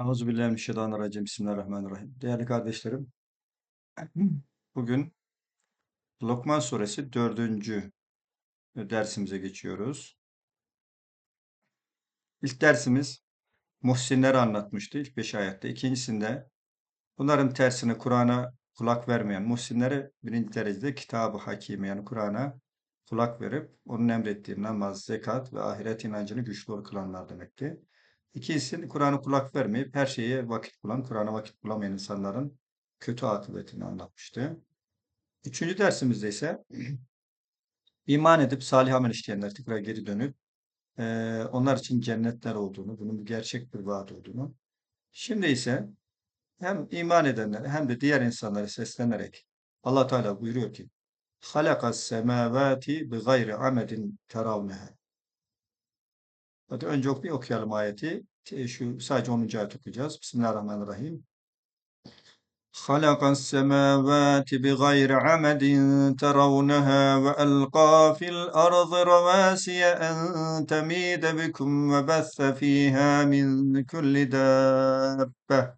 Euzubillahimineşşeytanirracim. Bismillahirrahmanirrahim. Değerli kardeşlerim, bugün Lokman suresi dördüncü dersimize geçiyoruz. İlk dersimiz muhsinleri anlatmıştı ilk beş ayette. İkincisinde bunların tersine Kur'an'a kulak vermeyen muhsinleri birinci derecede kitabı hakime yani Kur'an'a kulak verip onun emrettiği namaz, zekat ve ahiret inancını güçlü kılanlar demekti. İkincisi Kur'an'a kulak vermeyip her şeye vakit bulan, Kur'an'a vakit bulamayan insanların kötü akıbetini anlatmıştı. Üçüncü dersimizde ise iman edip salih amel işleyenler tekrar geri dönüp e, onlar için cennetler olduğunu, bunun bir gerçek bir vaat olduğunu. Şimdi ise hem iman edenlere hem de diğer insanlara seslenerek Allah Teala buyuruyor ki halakas semavati bi gayri amedin teravneha Hadi önce oku- okuyalım ayeti. Şey, Şu sadece 10. ayet okuyacağız. Bismillahirrahmanirrahim. خلق السماوات بغير عمد ترونها وألقى في الأرض رواسي أن تميد بكم وبث فيها من كل دابة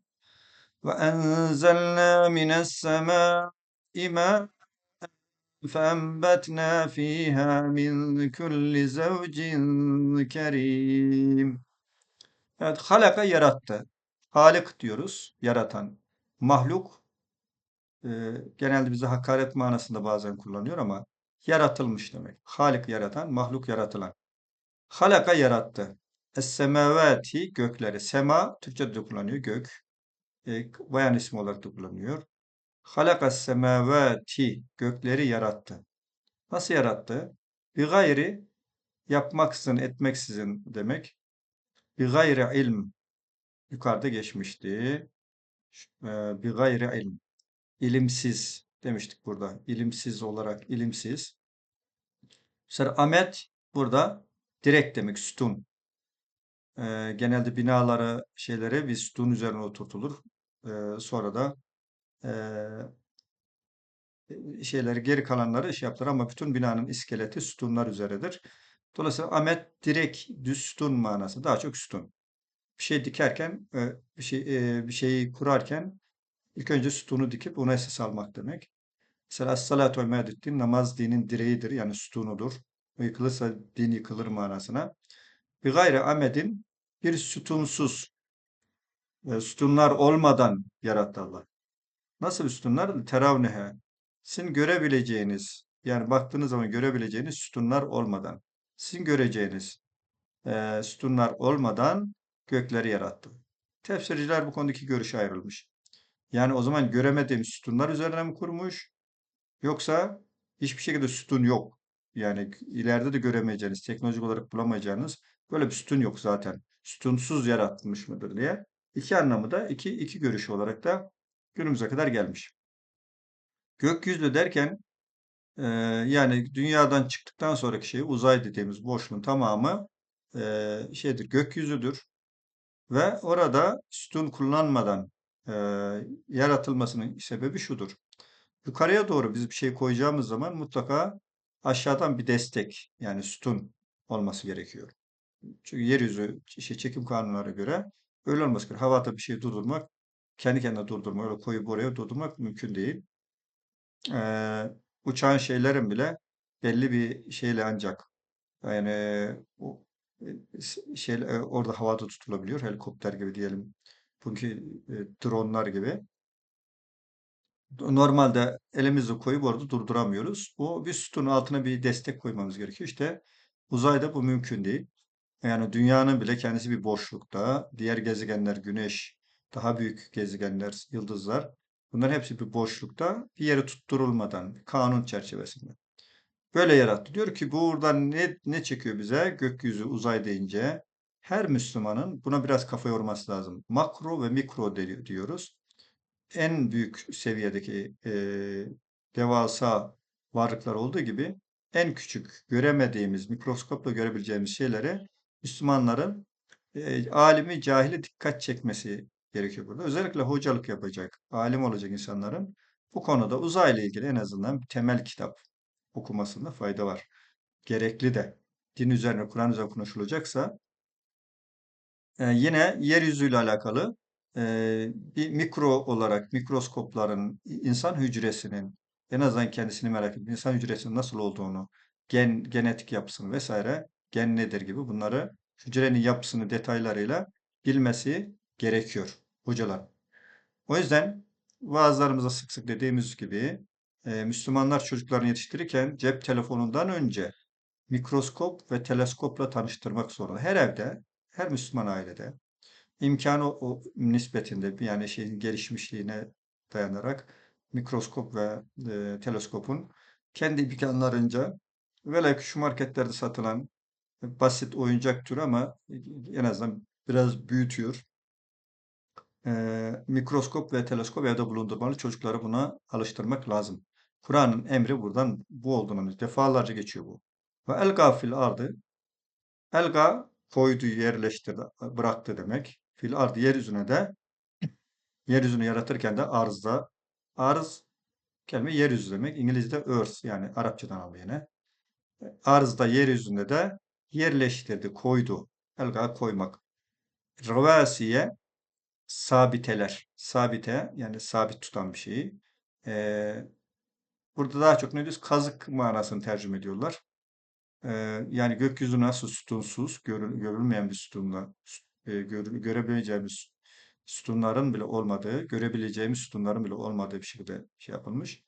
وأنزلنا من السماء ماء فأنبتنا فيها من كل زوج كريم Evet, halaka yarattı. Halik diyoruz, yaratan. Mahluk, e, genelde bize hakaret manasında bazen kullanıyor ama yaratılmış demek. Halik yaratan, mahluk yaratılan. Halaka yarattı. Es-semavati gökleri. Sema, Türkçe'de de kullanıyor, gök. E, bayan ismi olarak da kullanıyor. Halakas semavati gökleri yarattı. Nasıl yarattı? Bir gayri yapmaksızın, etmeksizin demek. Bir gayri ilm yukarıda geçmişti. Ee, Bir gayri ilm. İlimsiz demiştik burada. İlimsiz olarak ilimsiz. Mesela amet burada direkt demek sütun. Ee, genelde binaları şeylere bir sütun üzerine oturtulur. Ee, sonra da şeyleri geri kalanları şey yaptılar ama bütün binanın iskeleti sütunlar üzeridir. Dolayısıyla amet direkt düz sütun manası. Daha çok sütun. Bir şey dikerken, e, bir şey e, bir şeyi kurarken ilk önce sütunu dikip ona esas almak demek. Mesela es-salatu ve namaz dinin direğidir yani sütunudur. Yıkılırsa din yıkılır manasına. Bir gayri amedin bir sütunsuz e, sütunlar olmadan yarattı Allah. Nasıl sütunlar? Teravnehe. Sizin görebileceğiniz yani baktığınız zaman görebileceğiniz sütunlar olmadan sizin göreceğiniz e, sütunlar olmadan gökleri yarattı. Tefsirciler bu konudaki görüşe ayrılmış. Yani o zaman göremediğimiz sütunlar üzerine mi kurmuş? Yoksa hiçbir şekilde sütun yok. Yani ileride de göremeyeceğiniz, teknolojik olarak bulamayacağınız böyle bir sütun yok zaten. Sütunsuz yaratmış mıdır diye. İki anlamı da iki, iki görüş olarak da günümüze kadar gelmiş. Gökyüzü derken e, yani dünyadan çıktıktan sonraki şey uzay dediğimiz boşluğun tamamı e, şeydir gökyüzüdür. Ve orada sütun kullanmadan e, yaratılmasının sebebi şudur. Yukarıya doğru biz bir şey koyacağımız zaman mutlaka aşağıdan bir destek yani sütun olması gerekiyor. Çünkü yeryüzü işte çekim kanunlara göre öyle olması gerekiyor. Havada bir şey durdurmak, kendi kendine durdurmak, öyle koyup oraya durdurmak mümkün değil. Ee, uçan şeylerin bile belli bir şeyle ancak yani o şey orada havada tutulabiliyor. Helikopter gibi diyelim. Bugünkü e, dronlar gibi. Normalde elimizi koyup orada durduramıyoruz. Bu bir sütunun altına bir destek koymamız gerekiyor. İşte uzayda bu mümkün değil. Yani dünyanın bile kendisi bir boşlukta. Diğer gezegenler, güneş, daha büyük gezegenler, yıldızlar. Bunların hepsi bir boşlukta. Bir yere tutturulmadan, kanun çerçevesinde. Böyle yarattı. Diyor ki buradan ne, ne çekiyor bize? Gökyüzü, uzay deyince her Müslümanın buna biraz kafa yorması lazım. Makro ve mikro diyoruz. En büyük seviyedeki e, devasa varlıklar olduğu gibi en küçük göremediğimiz, mikroskopla görebileceğimiz şeylere Müslümanların e, alimi, cahili dikkat çekmesi gerekiyor burada. Özellikle hocalık yapacak, alim olacak insanların bu konuda uzayla ilgili en azından temel kitap okumasında fayda var. Gerekli de. Din üzerine, Kur'an üzerine konuşulacaksa e, yine yeryüzüyle alakalı eee, bir mikro olarak mikroskopların insan hücresinin en azından kendisini merak edip insan hücresinin nasıl olduğunu, gen, genetik yapısını vesaire, gen nedir gibi bunları hücrenin yapısını detaylarıyla bilmesi gerekiyor hocalar. O yüzden vaazlarımızda sık sık dediğimiz gibi e, Müslümanlar çocuklarını yetiştirirken cep telefonundan önce mikroskop ve teleskopla tanıştırmak zorunda. Her evde, her Müslüman ailede imkanı o nispetinde yani şeyin gelişmişliğine dayanarak mikroskop ve e, teleskopun kendi imkanlarınca velev şu marketlerde satılan basit oyuncak türü ama en azından biraz büyütüyor. Mikroskop ve teleskop evde bulundurmalı. Çocukları buna alıştırmak lazım. Kur'an'ın emri buradan bu olduğunu defalarca geçiyor bu. Ve elga fil ardı elga koydu, yerleştirdi, bıraktı demek. Fil ardı yeryüzüne de yeryüzünü yaratırken de arzda arz kelime yeryüzü demek. İngilizce earth yani Arapçadan alıyor yine. Arzda yeryüzünde de yerleştirdi, koydu. Elga koymak. Ravasiye sabiteler. Sabite yani sabit tutan bir şeyi. Ee, burada daha çok ne diyoruz? Kazık manasını tercüme ediyorlar. Ee, yani gökyüzü nasıl sütunsuz, görül, görülmeyen bir sütunla, e, görül, görebileceğimiz sütunların bile olmadığı, görebileceğimiz sütunların bile olmadığı bir şekilde şey yapılmış.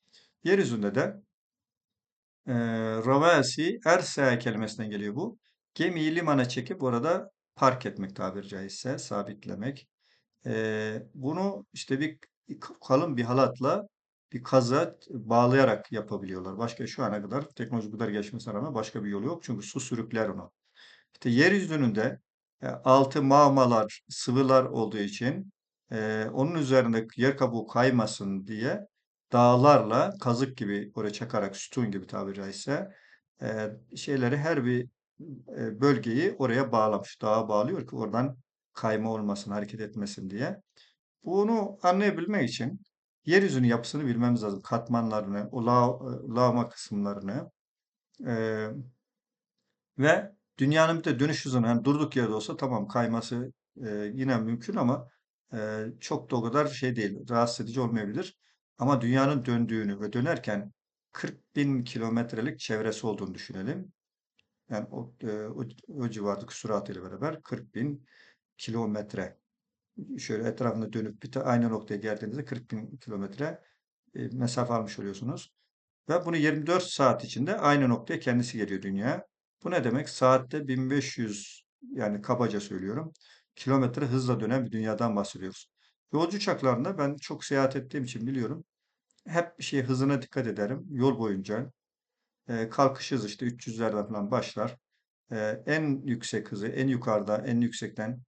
Yeryüzünde de e, ravasi, erse kelimesinden geliyor bu. Gemiyi limana çekip orada park etmek tabiri caizse, sabitlemek. Bunu işte bir kalın bir halatla bir kaza bağlayarak yapabiliyorlar. Başka şu ana kadar teknoloji kadar gelişmesine rağmen başka bir yolu yok. Çünkü su sürükler onu. İşte yeryüzünün de e, altı mağmalar, sıvılar olduğu için onun üzerinde yer kabuğu kaymasın diye dağlarla kazık gibi oraya çakarak sütun gibi tabiri caizse şeyleri her bir bölgeyi oraya bağlamış. Dağa bağlıyor ki oradan kayma olmasın, hareket etmesin diye. Bunu anlayabilmek için yeryüzünün yapısını bilmemiz lazım. Katmanlarını, lağma kısımlarını e, ve dünyanın bir de dönüş hızını yani durduk yerde olsa tamam kayması e, yine mümkün ama e, çok da o kadar şey değil, rahatsız edici olmayabilir. Ama dünyanın döndüğünü ve dönerken 40 bin kilometrelik çevresi olduğunu düşünelim. Yani o, e, o, o civardaki süratıyla beraber 40 bin kilometre. Şöyle etrafında dönüp bir aynı noktaya geldiğinizde 40 bin kilometre e, mesafe almış oluyorsunuz. Ve bunu 24 saat içinde aynı noktaya kendisi geliyor dünya. Bu ne demek? Saatte 1500 yani kabaca söylüyorum kilometre hızla dönen bir dünyadan bahsediyoruz. Yolcu uçaklarında ben çok seyahat ettiğim için biliyorum. Hep bir şey hızına dikkat ederim yol boyunca. E, kalkış hızı işte 300'lerden falan başlar. E, en yüksek hızı en yukarıda en yüksekten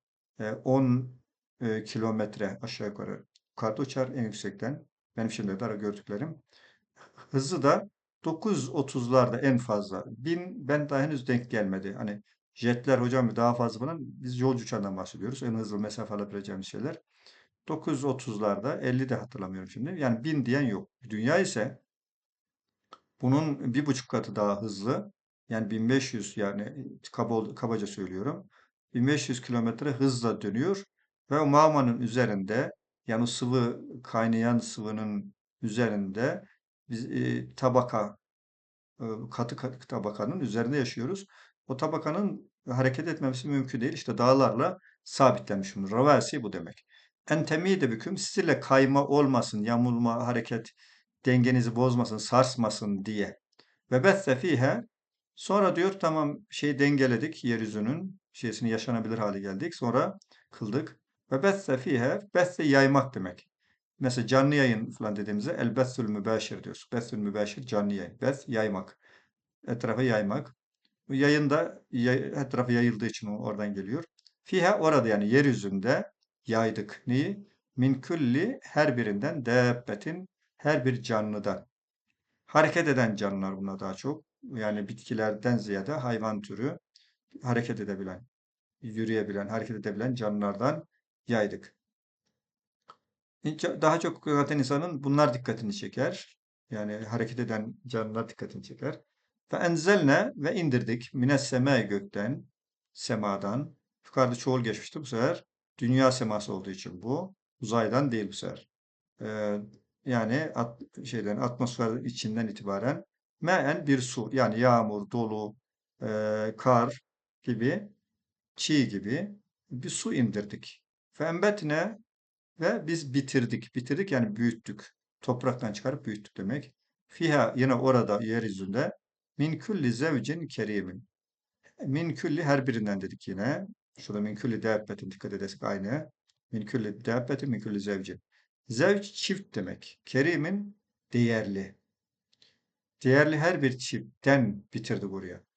10 e, kilometre aşağı yukarı yukarıda uçar en yüksekten. Benim şimdiye kadar gördüklerim. Hızı da 9.30'larda en fazla. 1000 ben daha henüz denk gelmedi. Hani jetler hocam daha fazla falan. Biz yolcu uçağından bahsediyoruz. En hızlı mesafe alabileceğimiz şeyler. 930'larda 50 de hatırlamıyorum şimdi. Yani 1000 diyen yok. Dünya ise bunun bir buçuk katı daha hızlı. Yani 1500 yani kaba, kabaca söylüyorum. 1500 kilometre hızla dönüyor ve o mağmanın üzerinde yani sıvı kaynayan sıvının üzerinde biz e, tabaka e, katı, katı tabakanın üzerinde yaşıyoruz. O tabakanın hareket etmemesi mümkün değil. İşte dağlarla sabitlenmiş bunu. Ravasi bu demek. Entemi de büküm sizinle kayma olmasın, yamulma, hareket dengenizi bozmasın, sarsmasın diye. Ve besse fihe sonra diyor tamam şey dengeledik yeryüzünün şeysini yaşanabilir hale geldik. Sonra kıldık. Ve besse fihe besse yaymak demek. Mesela canlı yayın falan dediğimizde el bessül mübaşir diyoruz. Bessül mübaşir canlı yayın. Bes yaymak. Etrafa yaymak. Bu yayın da yay, etrafa yayıldığı için oradan geliyor. Fihe orada yani yeryüzünde yaydık. Neyi? Min külli her birinden debbetin her bir canlıdan. Hareket eden canlılar buna daha çok. Yani bitkilerden ziyade hayvan türü hareket edebilen, yürüyebilen, hareket edebilen canlılardan yaydık. Daha çok zaten insanın bunlar dikkatini çeker. Yani hareket eden canlılar dikkatini çeker. Ve enzelne ve indirdik mines seme gökten, semadan. Yukarıda çoğul geçmişti bu sefer. Dünya seması olduğu için bu. Uzaydan değil bu sefer. Ee, yani at, şeyden atmosfer içinden itibaren me'en bir su yani yağmur, dolu, e, kar gibi, çiğ gibi bir su indirdik. Fembetne ve biz bitirdik. Bitirdik yani büyüttük. Topraktan çıkarıp büyüttük demek. Fiha yine orada yeryüzünde min külli zevcin kerimin. Min külli her birinden dedik yine. Şurada min külli dabbetin dikkat edersek aynı. Min külli dabbetin min külli zevcin. Zevç çift demek. Kerimin değerli. Değerli her bir çiftten bitirdi buraya.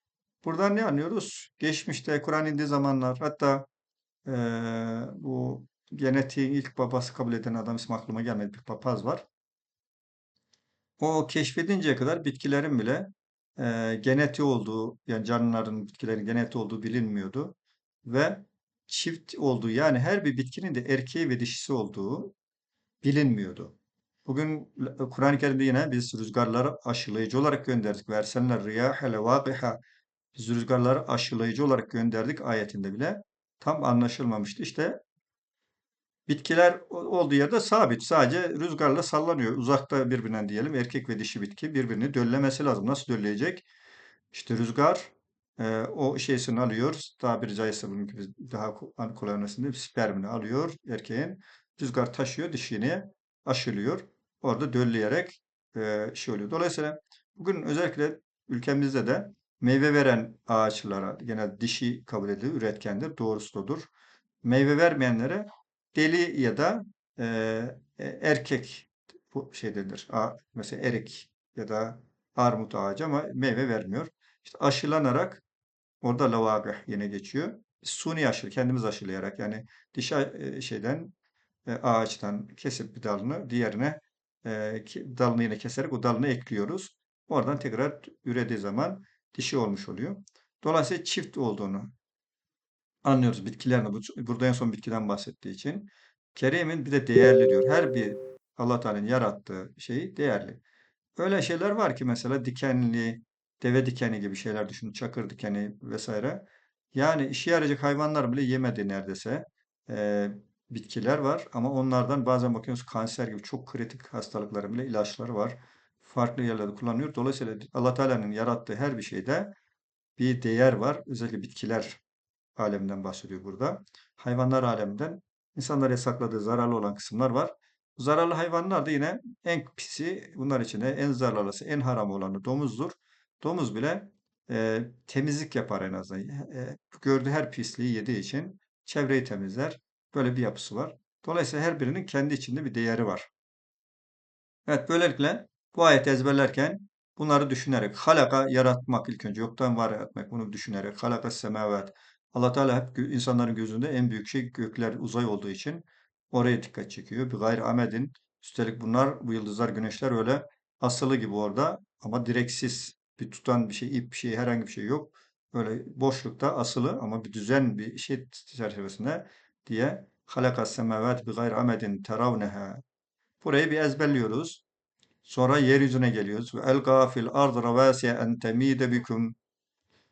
Buradan ne anlıyoruz? Geçmişte Kur'an indiği zamanlar hatta eee, bu genetiğin ilk babası kabul eden adam ismi aklıma gelmedi. Bir papaz var. O keşfedinceye kadar bitkilerin bile eee genetiği olduğu, yani canlıların, bitkilerin genetiği olduğu bilinmiyordu. Ve çift olduğu, yani her bir bitkinin de erkeği ve dişisi olduğu bilinmiyordu. Bugün Kur'an-ı Kerim'de yine biz rüzgarları aşılayıcı olarak gönderdik. Versenler riyâhe levâqiha. Biz rüzgarları aşılayıcı olarak gönderdik ayetinde bile. Tam anlaşılmamıştı. İşte bitkiler olduğu yerde sabit. Sadece rüzgarla sallanıyor. Uzakta birbirinden diyelim erkek ve dişi bitki birbirini döllemesi lazım. Nasıl dölleyecek? İşte rüzgar e, o şeysini alıyor. Tabiri caizse bunun gibi daha ko- kolay anlasın spermini alıyor erkeğin. Rüzgar taşıyor dişini aşılıyor. Orada dölleyerek e, şey oluyor. Dolayısıyla bugün özellikle ülkemizde de meyve veren ağaçlara genel dişi kabul edilir, üretkendir, doğrusu odur. Meyve vermeyenlere deli ya da e, e, erkek bu şeydedir. A, mesela erik ya da armut ağacı ama meyve vermiyor. İşte aşılanarak orada lavagah yine geçiyor. Suni aşı, kendimiz aşılayarak yani dişi e, şeyden e, ağaçtan kesip bir dalını diğerine dalını yine keserek o dalını ekliyoruz. Oradan tekrar ürediği zaman dişi olmuş oluyor. Dolayısıyla çift olduğunu anlıyoruz bitkilerin. Bu, burada en son bitkiden bahsettiği için. Kerim'in bir de değerli diyor. Her bir Allah Teala'nın yarattığı şey değerli. Öyle şeyler var ki mesela dikenli, deve dikeni gibi şeyler düşünün. Çakır dikeni vesaire. Yani işe yarayacak hayvanlar bile yemedi neredeyse. Ee, bitkiler var ama onlardan bazen bakıyoruz kanser gibi çok kritik hastalıkların bile ilaçları var. Farklı yerlerde kullanılıyor. Dolayısıyla Allah Teala'nın yarattığı her bir şeyde bir değer var. Özellikle bitkiler aleminden bahsediyor burada. Hayvanlar aleminden insanlara yasakladığı zararlı olan kısımlar var. Zararlı hayvanlar da yine en pisi bunlar içinde en zararlısı, en haram olanı domuzdur. Domuz bile e, temizlik yapar en azından. E, gördüğü her pisliği yediği için çevreyi temizler. Böyle bir yapısı var. Dolayısıyla her birinin kendi içinde bir değeri var. Evet, böylelikle bu ayeti ezberlerken bunları düşünerek, halaka yaratmak ilk önce, yoktan var etmek, bunu düşünerek, halaka semavat. Allah Teala hep insanların gözünde en büyük şey gökler, uzay olduğu için oraya dikkat çekiyor. Bir gayri amedin. Üstelik bunlar, bu yıldızlar, güneşler öyle asılı gibi orada ama direksiz bir tutan bir şey, ip bir şey, herhangi bir şey yok. Böyle boşlukta asılı ama bir düzen bir şey çerçevesinde diye halaka semavat bi gayri amedin teravneha Burayı bir ezberliyoruz. Sonra yeryüzüne geliyoruz. Ve elqa fil ard ravasiye en temide bikum.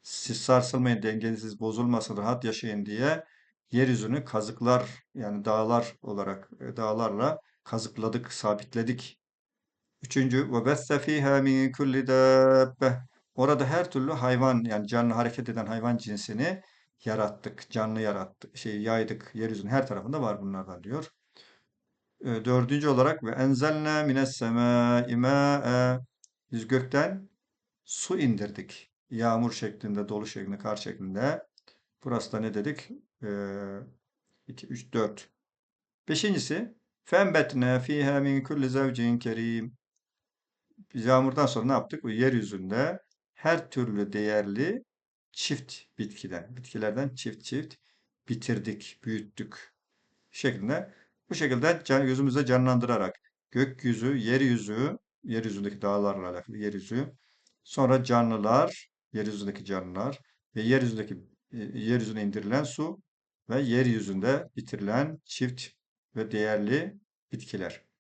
Siz sarsılmayın, dengeniz bozulmasın, rahat yaşayın diye yeryüzünü kazıklar yani dağlar olarak e, dağlarla kazıkladık, sabitledik. Üçüncü ve besse fiha min kulli dabbe. Orada her türlü hayvan yani canlı hareket eden hayvan cinsini yarattık, canlı yarattık, şey yaydık. Yeryüzünün her tarafında var bunlardan diyor. E, Dördüncü olarak ve enzelne mines semâi biz gökten su indirdik. Yağmur şeklinde, dolu şeklinde, kar şeklinde. Burası da ne dedik? 2, 3, 4. Beşincisi fembetne fîhâ min kulli zevcin kerim. Biz yağmurdan sonra ne yaptık? Bu yeryüzünde her türlü değerli çift bitkiden, bitkilerden çift çift bitirdik, büyüttük şeklinde bu şekilde gözümüzde canlandırarak gökyüzü, yeryüzü, yeryüzündeki dağlarla alakalı yeryüzü, sonra canlılar, yeryüzündeki canlılar ve yeryüzündeki e, yeryüzüne indirilen su ve yeryüzünde bitirilen çift ve değerli bitkiler.